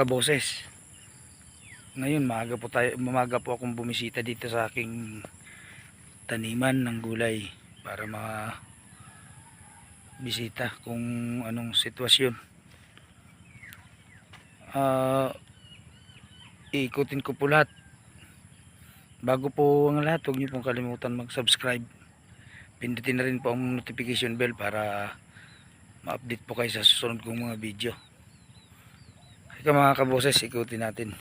kaboses. Ngayon maaga po tayo, mamaga po akong bumisita dito sa aking taniman ng gulay para mga bisita kung anong sitwasyon. Ah, iikutin ko po lahat. Bago po ang lahat, huwag niyo pong kalimutan mag-subscribe. Pindutin na rin po ang notification bell para ma-update po kayo sa susunod kong mga video. Ika mga kaboses, ikutin natin.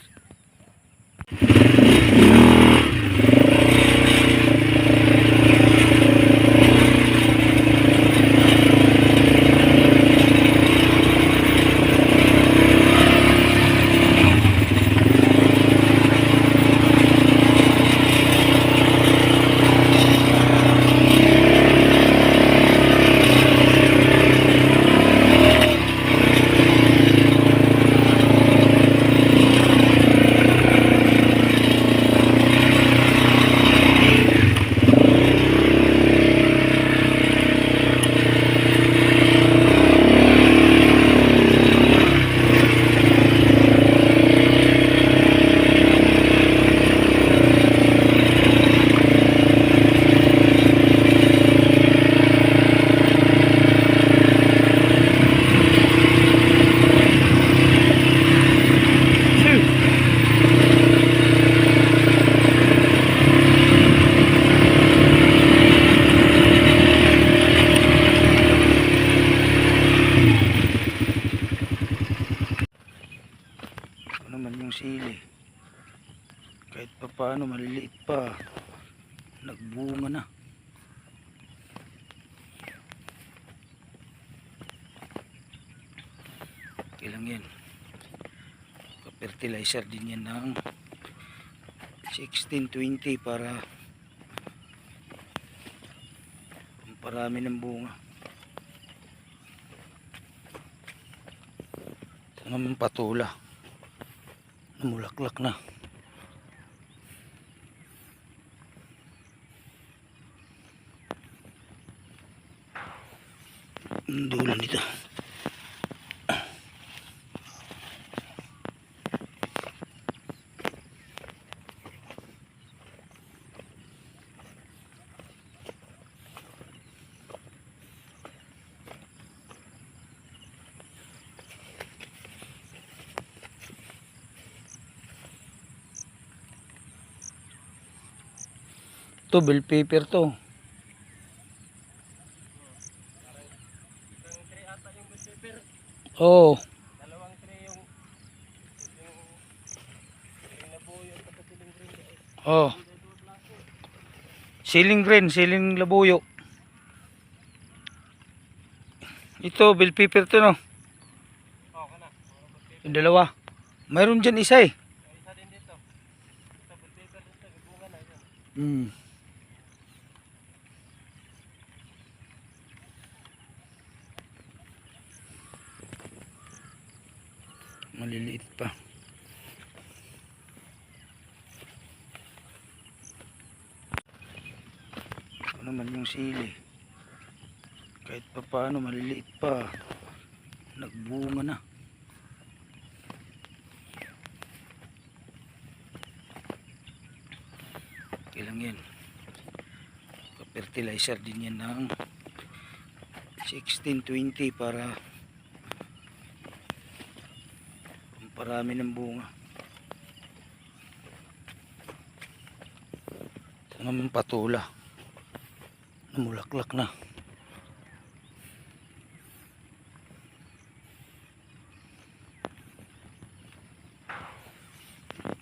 Ano naman yung sili. Kahit pa paano, maliliit pa. Nagbunga na. Okay lang yan. Fertilizer din yan ng 1620 para parami ng bunga. Ito naman patula namulaklak na dulo nito to bill paper to oh Dalawang tray yung yung nabuyo at katiling green oh ceiling green ceiling labuyo ito bill paper to no Oh, kana. yung dalawa mayroon dyan isa eh isa din dito. Ito paper dito, bunga na hmm. Maliliit pa. Ano naman yung sili? Kahit pa paano maliliit pa. Nagbunga na. Okay lang yan. Fertilizer din yan ng 1620 para parami ng bunga. Ito naman patula? Namulaklak na.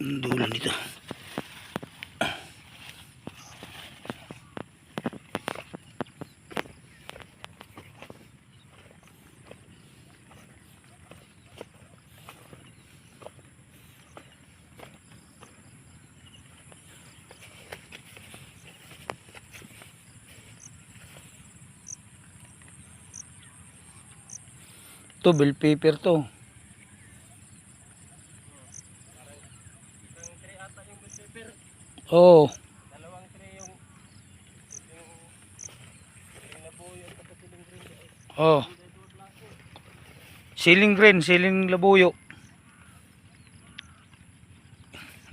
Ang dulo nito to bill paper to paper. oh Dalawang tray yung oh. Siling green, siling labuyo.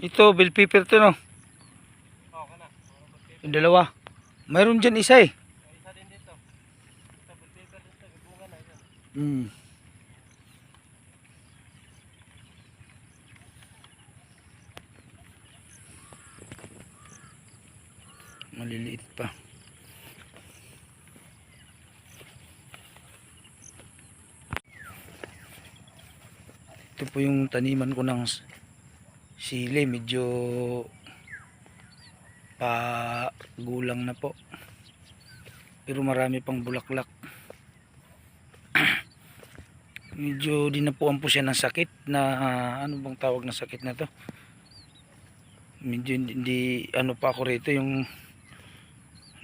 Ito, bell pepper to no. Paper. Yung dalawa. Mayroon dyan isa eh. May isa din dito. Ito, paper dito. Bunga na yan. Hmm. Maliliit pa. Ito po yung taniman ko ng sili. Medyo pa gulang na po. Pero marami pang bulaklak medyo dinapuan po siya ng sakit na ah, ano bang tawag na sakit na to medyo hindi ano pa ako rito yung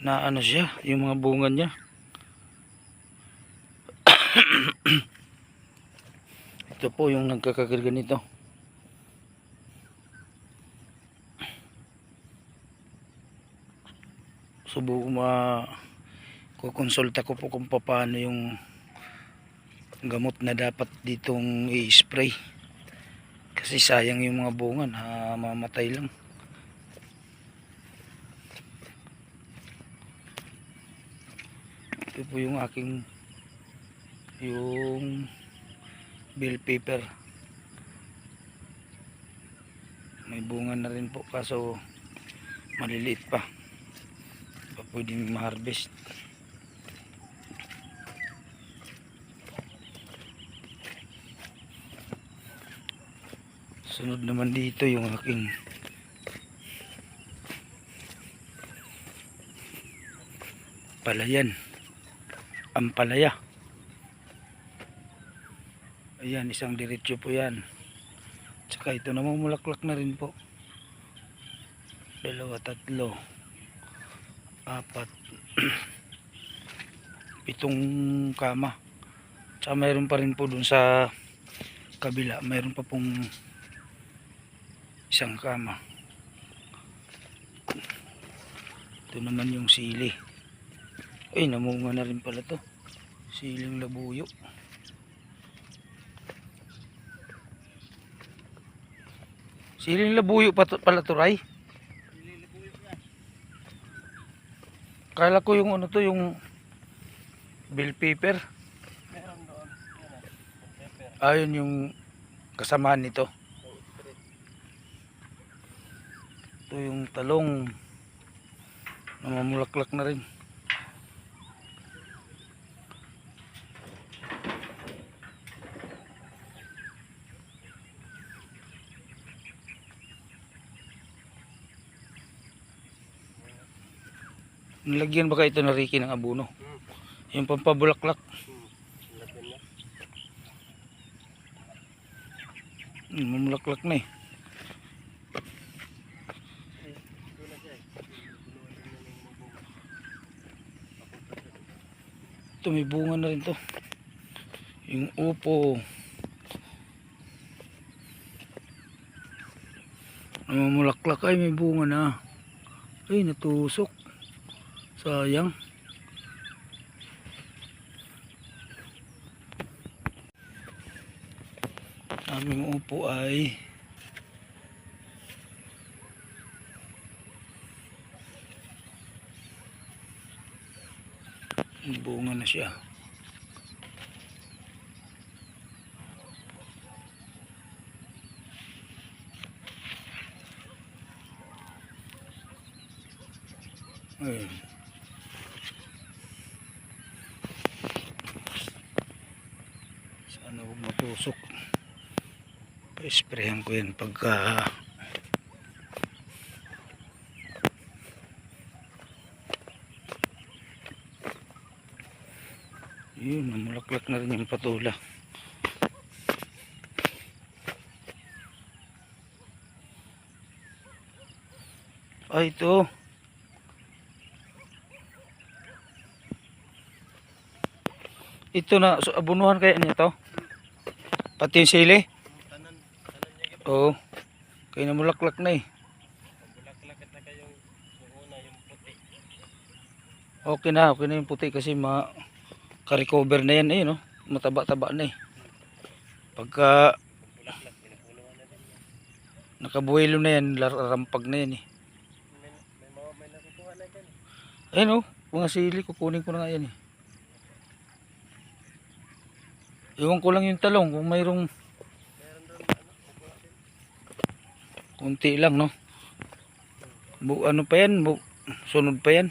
na ano siya yung mga bunga niya. Ito po yung nagkakagirga nito. Subuko ma kukonsulta ko po kung paano yung gamot na dapat ditong i-spray. Kasi sayang yung mga bunga na mamatay lang ito po yung aking yung bill paper. May bunga na rin po kaso maliliit pa. Pa pwedeng ma-harvest. Sunod naman dito yung aking palayan. Ampalaya. Ayan, isang diretsyo po yan. Tsaka ito namumulaklak na rin po. Dalawa, tatlo, apat, pitong kama. Tsaka mayroon pa rin po dun sa kabila. Mayroon pa pong isang kama. Ito naman yung sili. Ay, namunga na rin pala to. Siling labuyo. Siling labuyo pa to, pala to, Ray. Kala ko yung ano to, yung bill paper. Ayun yung kasamaan nito. Ito yung talong. Namamulaklak na rin. Nilagyan ba kayo ito na Ricky ng abuno? Hmm. Yung pampabulaklak. Hmm. Mamulaklak na eh. Ito may bunga na rin to. Yung upo. Namamulaklak ay may bunga na. Ay natusok. Sayang. Aming upo ay bunga na siya. Ayun. Matusok. Pa-sprayan ko yan pagka yun, namulaklak na rin yung patula. Ay, ito. Ito na, so, abunuhan kaya niya to? Pati yung sili? Oo. Kaya namulaklak na eh. Okay na, okay na yung puti kasi ma ka-recover na yan eh, no? Mataba-taba na eh. Pagka nakabuhilo na yan, larampag na yan eh. Ayun oh, mga sili, kukunin ko na yan eh. Iwan ko lang yung talong kung mayroong kunti lang no. Bu ano pa yan, bu sunod pa yan.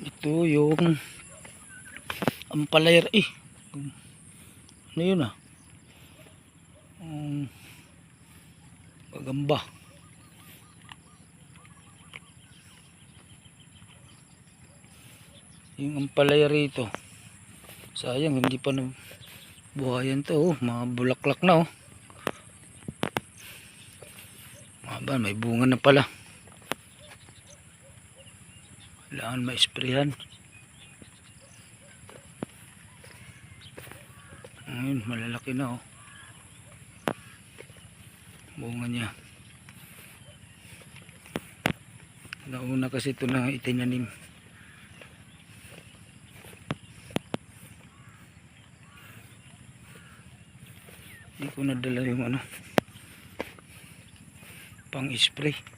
Ito yung ampalayer eh. Ano yun ah? Um, pagamba. Yung ampalayer rito. Sayang hindi pa na buhayan to oh. Mga bulaklak na oh. Maba, may bunga na pala. Kailangan ma-sprayhan. Ayun, malalaki na oh. Bunga niya. Nauna kasi ito na itinanim. Hindi ko nadala yung ano pang spray.